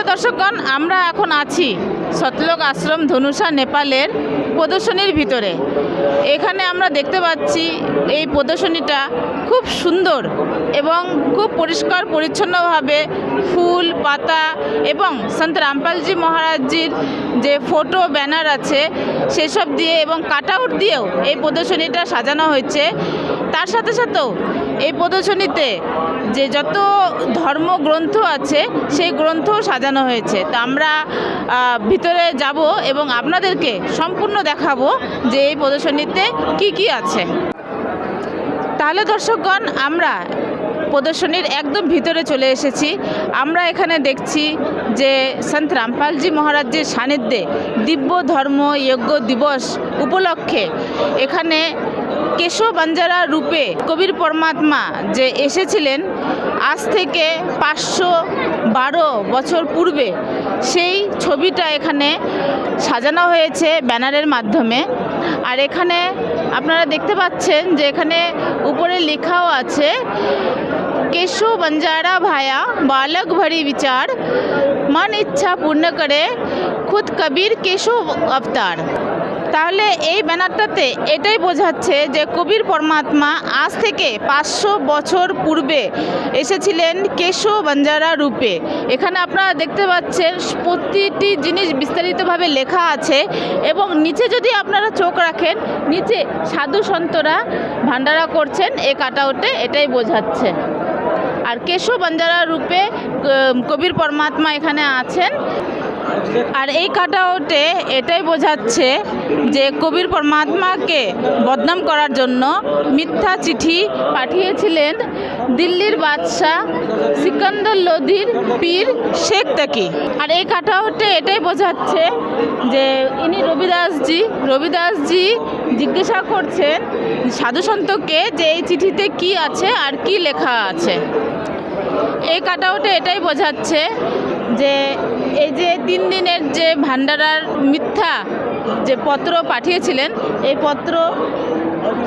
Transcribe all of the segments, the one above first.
Hello দর্শকগণ, আমরা এখন আছি সতলোক আশ্রম ধনুষা নেপালের প্রদর্শনীর ভিতরে। এখানে আমরা দেখতে পাচ্ছি এই প্রদর্শনীটা খুব সুন্দর এবং খুব পরিষ্কার, পরিচ্ছন্নভাবে ফুল, পাতা এবং সন্ত রামপালজি মহারাজজির যে ফটো, ব্যানার আছে, সেসব দিয়ে এবং কাট আউট দিয়েও এই প্রদর্শনীটা সাজানো হয়েছে। তার সাথে সাথেও এই প্রদর্শনীতে যে যত ধর্মগ্রন্থ আছে, সেই গ্রন্থ সাজানো হয়েছে। তো আমরা ভিতরে যাব এবং আপনাদেরকে সম্পূর্ণ দেখাবো যে এই প্রদর্শনীতে কি কি আছে। তাহলে দর্শকগণ, আমরা প্রদর্শনীর একদম ভিতরে চলে এসেছি। আমরা এখানে দেখছি যে সন্ত রামপালজি মহারাজের সান্নিধ্যে দিব্য ধর্ম, যজ্ঞ, দিবস উপলক্ষে এখানে কেশব বাঞ্জারা রূপে কবির পরমাত্মা যে এসেছিলেন আজ থেকে পাঁচশো বারো বছর পূর্বে, সেই ছবিটা এখানে সাজানো হয়েছে ব্যানারের মাধ্যমে। আর এখানে আপনারা দেখতে পাচ্ছেন যে এখানে উপরে লেখাও আছে কেশো বঞ্জারা ভায়া, বালক ভরি বিচার, মন ইচ্ছা পূর্ণ করে, খুদ কবির কেশো অবতার। তাহলে এই ব্যানারটাতে এটাই বোঝাচ্ছে যে কবির পরমাত্মা আজ থেকে পাঁচশো বছর পূর্বে এসেছিলেন কেশো বঞ্জারা রূপে। এখানে আপনারা দেখতে পাচ্ছেন প্রতিটি জিনিস বিস্তারিতভাবে লেখা আছে এবং নিচে যদি আপনারা চোখ রাখেন, নিচে সাধু সন্তরা ভান্ডারা করছেন, এ কাটাউটে এটাই বোঝাচ্ছে। আর কেশব বঞ্জারা রূপে কবির পরমাত্মা এখানে আছেন। আর এই কাটাউটে এটাই বোঝাচ্ছে যে কবির পরমাত্মাকে বদনাম করার জন্য মিথ্যা চিঠি পাঠিয়েছিলেন দিল্লির বাদশাহ সিকান্দর লোধির পীর শেখ তাকি। আর এই কাটাউটে এটাই বোঝাচ্ছে যে ইনি রবিদাসজি। রবিদাসজি জিজ্ঞাসা করছেন সাধুসন্তকে যে এই চিঠিতে কি আছে আর কি লেখা আছে। এই কাটাউটে এটাই বোঝাচ্ছে যে এই যে তিন দিনের যে ভান্ডারার মিথ্যা যে পত্র পাঠিয়েছিলেন, এই পত্র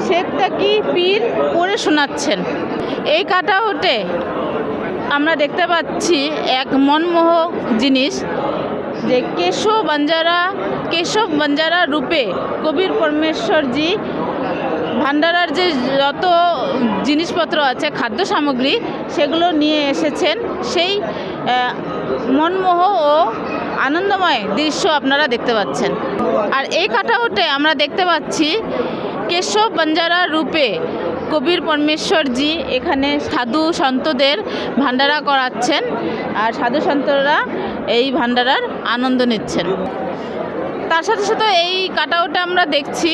শেখ তাকি পীর পড়ে শোনাচ্ছেন? এই কাটাউটে আমরা দেখতে পাচ্ছি এক মনমোহক জিনিস যে কেশব বঞ্জারা কেশব বঞ্জারা রূপে কবির পরমেশ্বরজি ভান্ডারার যে যত জিনিসপত্র আছে, খাদ্য সামগ্রী, সেগুলো নিয়ে এসেছেন। সেই মনমোহ ও আনন্দময় দৃশ্য আপনারা দেখতে পাচ্ছেন। আর এই কাটাউটে আমরা দেখতে পাচ্ছি কেশব বঞ্জারা রূপে কবির পরমেশ্বরজি এখানে সাধু সন্তদের ভান্ডারা করাচ্ছেন আর সাধু সন্তরা এই ভান্ডারার আনন্দ নিচ্ছেন। তার সাথে সাথে এই কাটাউটে আমরা দেখছি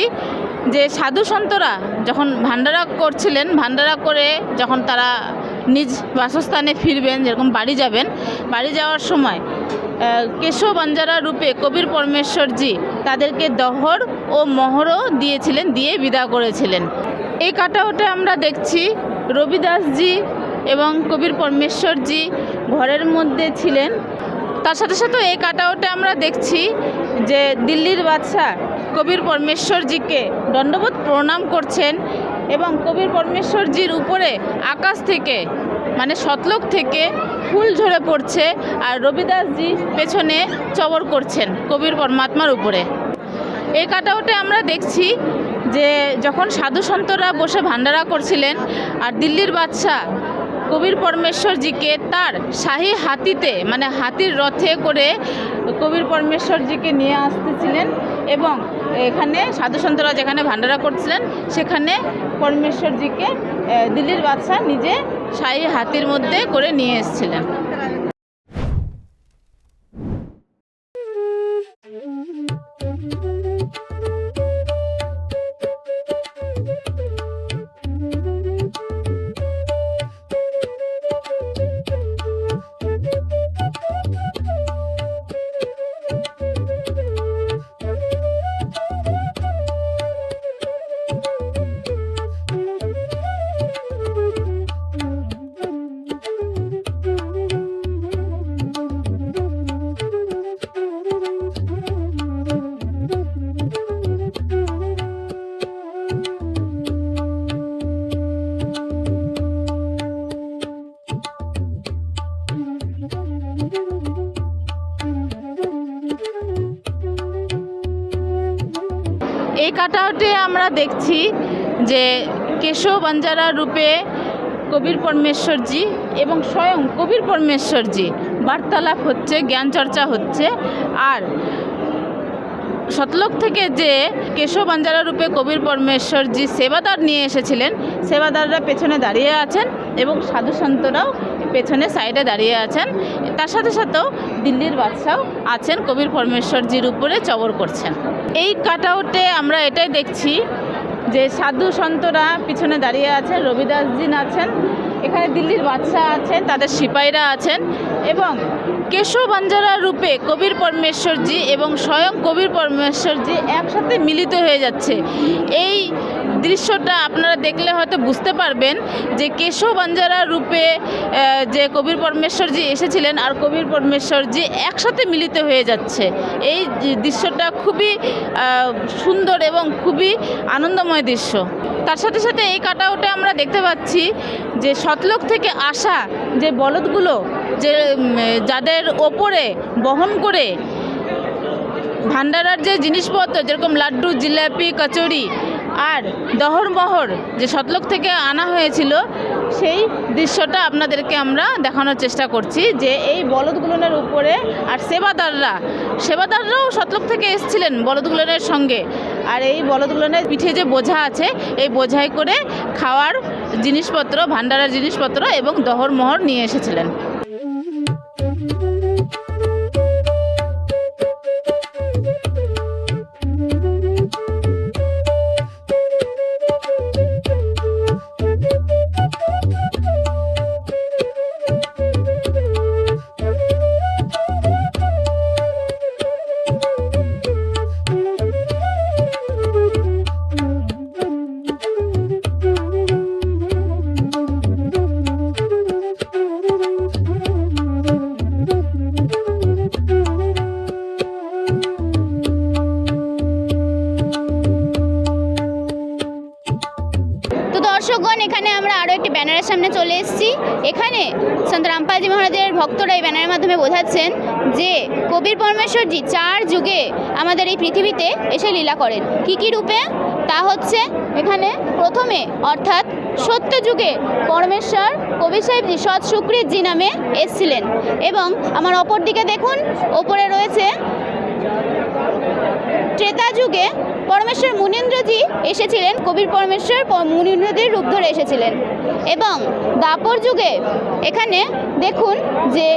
যে সাধু সন্তরা যখন ভান্ডারা করছিলেন ভান্ডারা করে যখন তারা নিজ বাসস্থানে ফিরবেন, যেরকম বাড়ি যাবেন। বাড়ি যাওয়ার সময় কেশব বঞ্জারা রূপে কবির পরমেশ্বরজি তাদেরকে দহর ও মহরও দিয়েছিলেন, দিয়ে বিদা করেছিলেন। এই কাটাউটে আমরা দেখছি রবিদাসজি এবং কবির পরমেশ্বরজি ঘরের মধ্যে ছিলেন। তার সাথে সাথে এই কাটাউটে আমরা দেখছি যে দিল্লির বাদশাহ কবির পরমেশ্বরজিকে দণ্ডবোধ প্রণাম করছেন এবং কবির পরমেশ্বরজির উপরে আকাশ থেকে মানে সতলোক থেকে ফুল ঝরে পড়ছে আর রবিদাসজি পেছনে চবর করছেন কবির পরমাত্মার উপরে। এই কাটাউটে আমরা দেখছি যে যখন সাধু সন্তরা বসে ভান্ডারা করছিলেন আর দিল্লির বাদশাহ কবির পরমেশ্বরজিকে তার শাহী হাতিতে মানে হাতির রথে করে কবির পরমেশ্বরজিকে নিয়ে আসতেছিলেন এবং এখানে সাধু সন্তরা যেখানে ভান্ডারা করছিলেন, সেখানে পরমেশ্বরজিকে দিল্লির বাদশাহ নিজে শাহী হাতির মধ্যে করে নিয়ে এসেছিলেন এই কাটআউটে আমরা দেখছি যে কেশব বাঞ্জারা রূপে কবির পরমেশ্বরজি এবং স্বয়ং কবির পরমেশ্বরজি বার্তালাপ হচ্ছে জ্ঞান চর্চা হচ্ছে। আর শতলোক থেকে যে কেশব বাঞ্জারা রূপে কবির পরমেশ্বরজি সেবাদার নিয়ে এসেছিলেন, সেবাদাররা পেছনে দাঁড়িয়ে আছেন এবং সাধু সন্তরাও পেছনে সাইডে দাঁড়িয়ে আছেন। তার সাথে সাথেও দিল্লির বাদশাও আছেন, কবির পরমেশ্বরজির উপরে চবর করছেন। এই কাটআউটে আমরা এটাই দেখছি যে সাধু সন্তরা পিছনে দাঁড়িয়ে আছেন রবিদাসজিন আছেন, এখানে দিল্লির বাদশাহ আছেন, তাদের সিপাহীরা আছেন এবং কেশব বাঞ্জারা রূপে কবির পরমেশ্বরজি এবং স্বয়ং কবির পরমেশ্বরজি একসাথে মিলিত হয়ে যাচ্ছে। এই দৃশ্যটা আপনারা দেখলে হয়তো বুঝতে পারবেন যে কেশব বাঞ্জারা রূপে যে কবির পরমেশ্বরজি এসেছিলেন আর কবির পরমেশ্বরজি একসাথে মিলিত হয়ে যাচ্ছে। এই দৃশ্যটা খুবই সুন্দর এবং খুবই আনন্দময় দৃশ্য। তার সাথে সাথে এই কাটাওটে আমরা দেখতে পাচ্ছি যে শতলোক থেকে আসা যে বলদগুলো, যে যাদের ওপরে বহন করে ভান্ডারার যে জিনিসপত্র, যেরকম লাড্ডু, জিলাপি, কচুরি আর দহরমহর যে শতলোক থেকে আনা হয়েছিল, সেই দৃশ্যটা আপনাদেরকে আমরা দেখানোর চেষ্টা করছি যে এই বলদগুলোনের উপরে আর সেবাদাররা, সেবাদাররাও শতলোক থেকে এসেছিলেন বলদগুলোনের সঙ্গে। আর এই বলদগুলোনের পিঠে যে বোঝা আছে, এই বোঝাই করে খাওয়ার জিনিসপত্র ভান্ডারার জিনিসপত্র এবং দহরমহর নিয়ে এসেছিলেন। আমাদের এই পৃথিবীতে এসে লীলা করেন। কী কী রূপে? তা হচ্ছে এখানে প্রথমে অর্থাৎ সত্য যুগে পরমেশ্বর কবি সাহেবজি সৎ সুকৃতজি নামে এসছিলেন। এবং আমার অপর দিকে দেখুন, ওপরে রয়েছে ত্রেতা যুগে পরমেশ্বর মুনীন্দ্রজি এসেছিলেন, কবির পরমেশ্বর মুনীন্দ্রজির রূপ ধরে এসেছিলেন। এবং দাপর যুগে এখানে দেখুন যে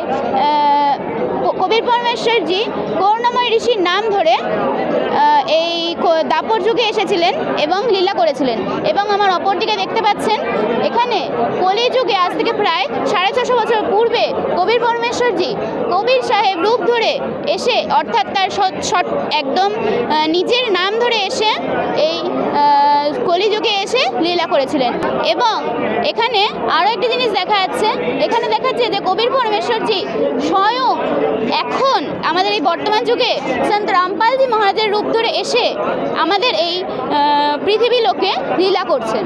কবির পরমেশ্বরজি করুণাময় ঋষির নাম ধরে দাপর যুগে এসেছিলেন এবং লীলা করেছিলেন। এবং আমার অপর দিকে দেখতে পাচ্ছেন, এখানে কলি যুগে, আজ থেকে প্রায় সাড়ে ছশো বছর পূর্বে কবির পরমেশ্বরজি কবির সাহেব রূপ ধরে এসে, অর্থাৎ তার একদম নিজের নাম ধরে এসে এই কলিযুগে এসে লীলা করেছিলেন। এবং এখানে আরও একটি জিনিস দেখা যাচ্ছে, এখানে দেখাচ্ছে যে কবির পরমেশ্বরজি স্বয়ং এখন আমাদের এই বর্তমান যুগে সন্ত রামপালজি মহারাজের রূপ ধরে এসে আমাদের এই পৃথিবী লোকে লীলা করছেন।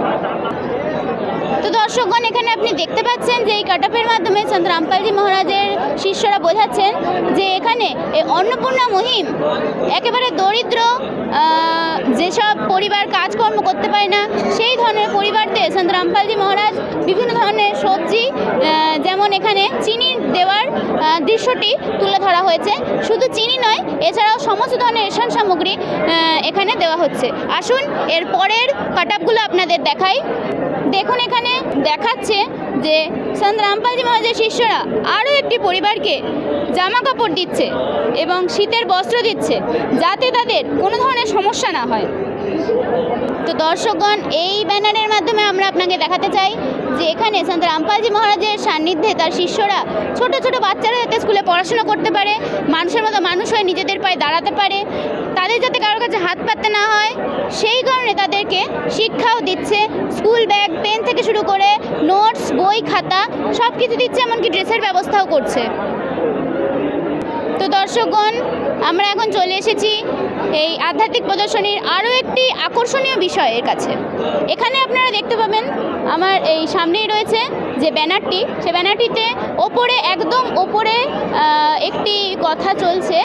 তো দর্শকগণ, এখানে আপনি দেখতে পাচ্ছেন যে এই কাটাপের মাধ্যমে সন্ত রামপালজি মহারাজের শিষ্যরা বোঝাচ্ছেন যে এখানে এই অন্নপূর্ণা মহিম একেবারে দরিদ্র যেসব পরিবার কাজকর্ম করতে পারে না, সেই ধরনের পরিবারতে সন্ত রামপালজি মহারাজ বিভিন্ন ধরনের সবজি যেমন এখানে চিনি দেওয়ার দৃশ্যটি তুলে ধরা হয়েছে। শুধু চিনি নয়, এছাড়াও সমস্ত ধরনের রেশন সামগ্রী এখানে দেওয়া হচ্ছে। আসুন, এর পরের কাটাপগুলো আপনাদের দেখাই। দেখুন এখানে দেখাচ্ছে যে সন্ত রামপালজি মহারাজের শিষ্যরা আরও একটি পরিবারকে জামা কাপড় দিচ্ছে এবং শীতের বস্ত্র দিচ্ছে যাতে তাদের কোনো ধরনের সমস্যা না হয়। তো দর্শকগণ, এই ব্যানারের মাধ্যমে আমরা আপনাকে দেখাতে চাই যে এখানে সন্ত রামপালজি মহারাজের সান্নিধ্যে তার শিষ্যরা ছোট ছোট বাচ্চারা যাতে স্কুলে পড়াশোনা করতে পারে, মানুষের মতো মানুষ হয়ে নিজেদের পায়ে দাঁড়াতে পারে, তাদের যাতে কারোর কাছে হাত পাততে না হয়, সেই কারণে তাদেরকে শিক্ষাও দিচ্ছে, স্কুল ব্যাগ, পেন থেকে শুরু করে নোটস, বই, খাতা সব কিছু দিচ্ছে, এমনকি ড্রেসের ব্যবস্থাও করছে। তো দর্শকগণ আমরা এখন চলে এসেছি এই আধ্যাত্মিক প্রদর্শনীর আরও একটি আকর্ষণীয় বিষয়ের কাছে এখানে আপনারা দেখতে পাবেন আমার এই সামনেই রয়েছে যে ব্যানারটি সে ব্যানারটিতে ওপরে একদম ওপরে আহ, একটি কথা চলছে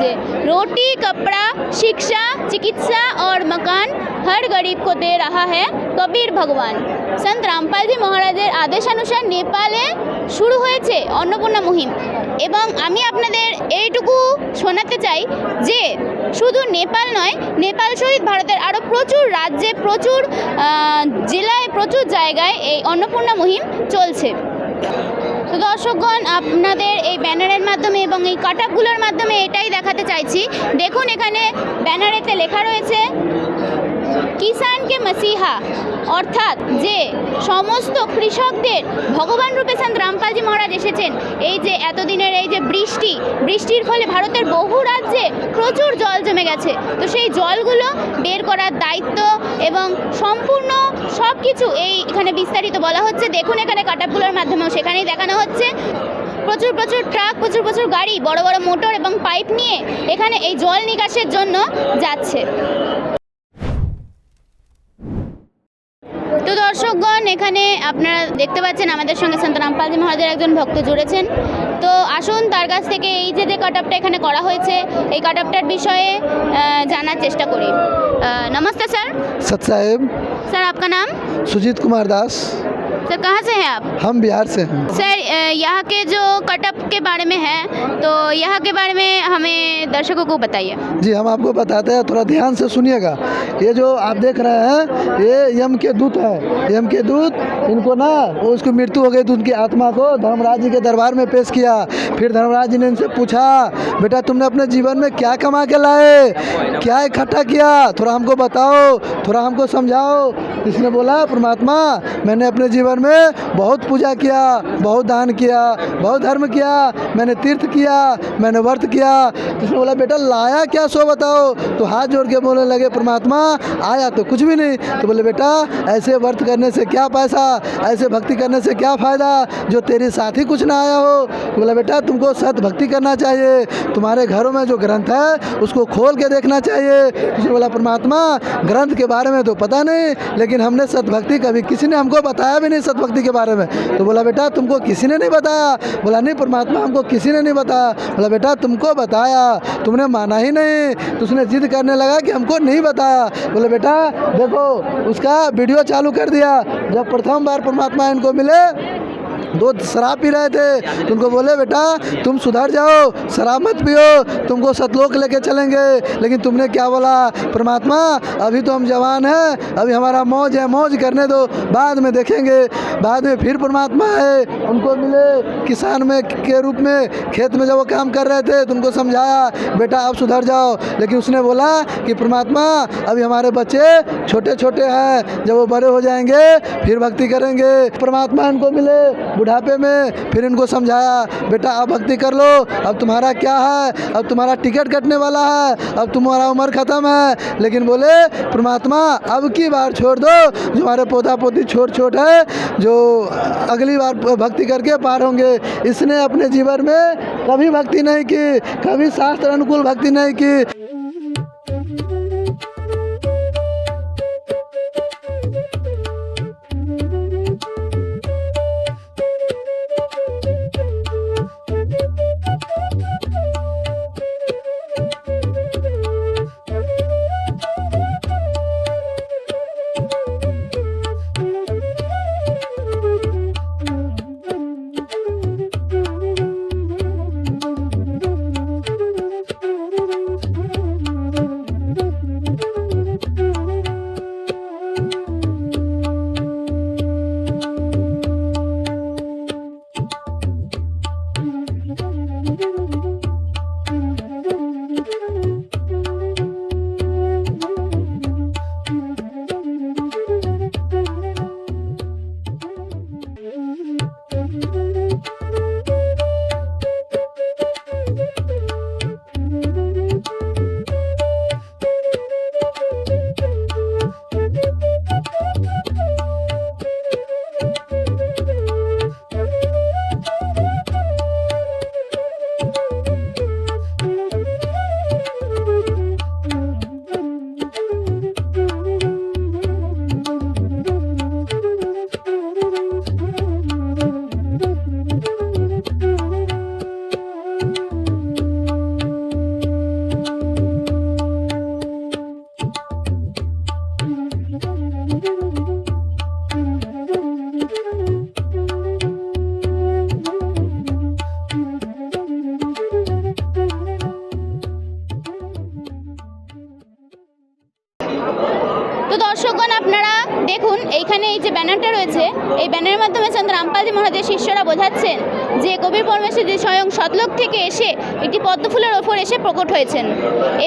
যে রোটি কাপড়া শিক্ষা চিকিৎসা और मकान हर गरीब को दे रहा है কবির ভগবান সন্ত রামপালজি মহারাজের আদেশানুসার নেপালে শুরু হয়েছে অন্নপূর্ণা মুহিম এবং আমি আপনাদের এইটুকু শোনাতে চাই যে শুধু নেপাল নয়, নেপাল সহিত ভারতের আরও প্রচুর রাজ্যে, প্রচুর জেলায়, প্রচুর জায়গায় এই অন্নপূর্ণা মুহিম চলছে। তো দর্শকগণ, আপনাদের এই ব্যানারের মাধ্যমে এবং এই কাটাপগুলোর মাধ্যমে এটাই দেখাতে চাইছি। দেখুন এখানে ব্যানারেতে লেখা রয়েছে কিষানকে মসিহা, অর্থাৎ যে সমস্ত কৃষকদের ভগবান রূপে সন্ত রামপালজি মহারাজ এসেছেন, এই যে এতদিনের এই যে বৃষ্টি, বৃষ্টির ফলে ভারতের বহু রাজ্যে প্রচুর জল জমে গেছে। তো সেই জলগুলো বের করার দায়িত্ব এবং সম্পূর্ণ সব কিছু এই এখানে বিস্তারিত বলা হচ্ছে। দেখুন এখানে কাটাপগুলোর মাধ্যমেও সেখানেই দেখানো হচ্ছে। প্রচুর প্রচুর ট্রাক, প্রচুর প্রচুর গাড়ি, বড় বড় মোটর এবং পাইপ নিয়ে এখানে এই জল নিকাশের জন্য যাচ্ছে। তো দর্শকগণ এখানে আপনারা দেখতে পাচ্ছেন আমাদের সঙ্গে সন্ত রামপালজি মহারাজের একজন ভক্ত জুড়েছেন তো আসুন তার কাছ থেকে এই যে যে কাট আপটা এখানে করা হয়েছে এই কাট আপটার বিষয়ে আহ, জানার চেষ্টা করি আহ, নমস্তে স্যার सत साहेब सर आपका नाम सुजीत कुमार दास सर कहाँ से हैं आप? हम बिहार से हैं। सर यहाँ के जो कटअप के बारे में है तो यहाँ के बारे में हमें दर्शकों को बताइए। जी हम आपको बताते हैं थोड़ा ध्यान से सुनिएगा। ये जो आप देख रहे हैं ये यम के दूत है। यम के दूत इनको ना उसकी मृत्यु हो गई तो उनकी आत्मा को धर्मराज जी के दरबार में पेश किया। फिर धर्मराज जी ने इनसे पूछा बेटा तुमने अपने जीवन में क्या कमा के लाए? क्या इकट्ठा किया? थोड़ा हमको बताओ थोड़ा हमको समझाओ। इसने बोला परमात्मा मैंने अपने जीवन में बहुत पूजा किया, बहुत दान किया, बहुत धर्म किया, मैंने तीर्थ किया, मैंने व्रत किया। इसने बोला, बेटा, लाया क्या सो बताओ? तो हाथ जोड़ के बोलने लगे, परमात्मा, आया तो कुछ भी नहीं। तो बोले, बेटा, ऐसे व्रत करने से क्या पैसा, ऐसे भक्ति करने से क्या फ़ायदा, जो तेरे साथ ही कुछ ना आया हो? तो बोला, बेटा, तुमको सत भक्ति करना चाहिए। तुम्हारे घरों में जो ग्रंथ है, उसको खोल के देखना चाहिए। इसने बोला, परमात्मा, ग्रंथ के बारे में तो पता नहीं, लेकिन हमने सतभक्ति कभी किसी ने हमको बताया भी नहीं सतभक्ति के बारे में। तो बोला, बेटा, तुमको किसी ने नहीं बताया? बोला, नहीं, परमात्मा हमको किसी ने नहीं बताया। बोला, बेटा, तुमको बताया, तुमने माना ही नहीं। तो उसने जिद करने लगा कि हमको नहीं बताया। बोले, बेटा, देखो, उसका वीडियो चालू कर दिया। जब प्रथम बार परमात्मा इनको मिले दो शराब पी रहे थे। उनको बोले, बेटा, तुम सुधर जाओ, शराब मत पियो, तुमको सतलोक लेके चलेंगे। लेकिन तुमने क्या बोला? परमात्मा, अभी तो हम जवान हैं, अभी हमारा मौज है, मौज करने दो, बाद में देखेंगे। बाद में फिर परमात्मा है उनको मिले, किसान में के रूप में, खेत में जब वो काम कर रहे थे तो उनको समझाया, बेटा आप सुधर जाओ। लेकिन उसने बोला कि, परमात्मा, अभी हमारे बच्चे छोटे छोटे हैं, जब वो बड़े हो जाएँगे, फिर भक्ति करेंगे। परमात्मा इनको मिले बुढ़ापे में फिर इनको समझाया, बेटा आप भक्ति कर लो, अब तुम्हारा क्या है? अब तुम्हारा टिकट कटने वाला है, अब तुम्हारा उम्र ख़त्म है। लेकिन बोले, परमात्मा, अब की बार छोड़ दो, जो हमारे पोता पोती छोट छोट है, जो अगली बार भक्ति करके पार होंगे, इसने अपने जीवन में कभी भक्ति नहीं की, कभी शास्त्र अनुकूल भक्ति नहीं की। রয়েছে এই ব্যানারের মাধ্যমে সন্ত রামপালজি মহারাজের শিষ্যরা বোঝাচ্ছেন যে কবির পরমেশ্বর যে স্বয়ং সতলোক থেকে এসে একটি পদ্মফুলের ওপর এসে প্রকট হয়েছেন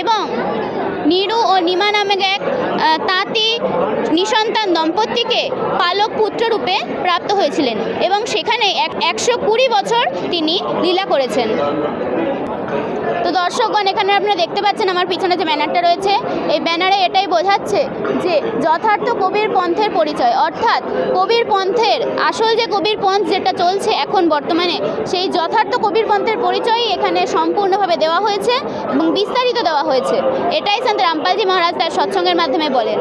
এবং নিরু ও নিমা নামে এক তাঁতি নিসন্তান দম্পতিকে পালক পুত্ররূপে প্রাপ্ত হয়েছিলেন এবং সেখানে এক, একশো কুড়ি বছর তিনি লীলা করেছেন। তো দর্শকগণ, এখানে আপনারা দেখতে পাচ্ছেন আমার পিছনে যে ব্যানারটা রয়েছে, এই ব্যানারে এটাই বোঝাচ্ছে যে যথার্থ কবির পন্থের পরিচয়। অর্থাৎ কবির পন্থের, আসল যে কবির পন্থ যেটা চলছে এখন বর্তমানে, সেই যথার্থ কবির পন্থের পরিচয়ই এখানে সম্পূর্ণভাবে দেওয়া হয়েছে এবং বিস্তারিত দেওয়া হয়েছে। এটাই সন্ত রামপালজি মহারাজ তার সৎসঙ্গের মাধ্যমে বলেন।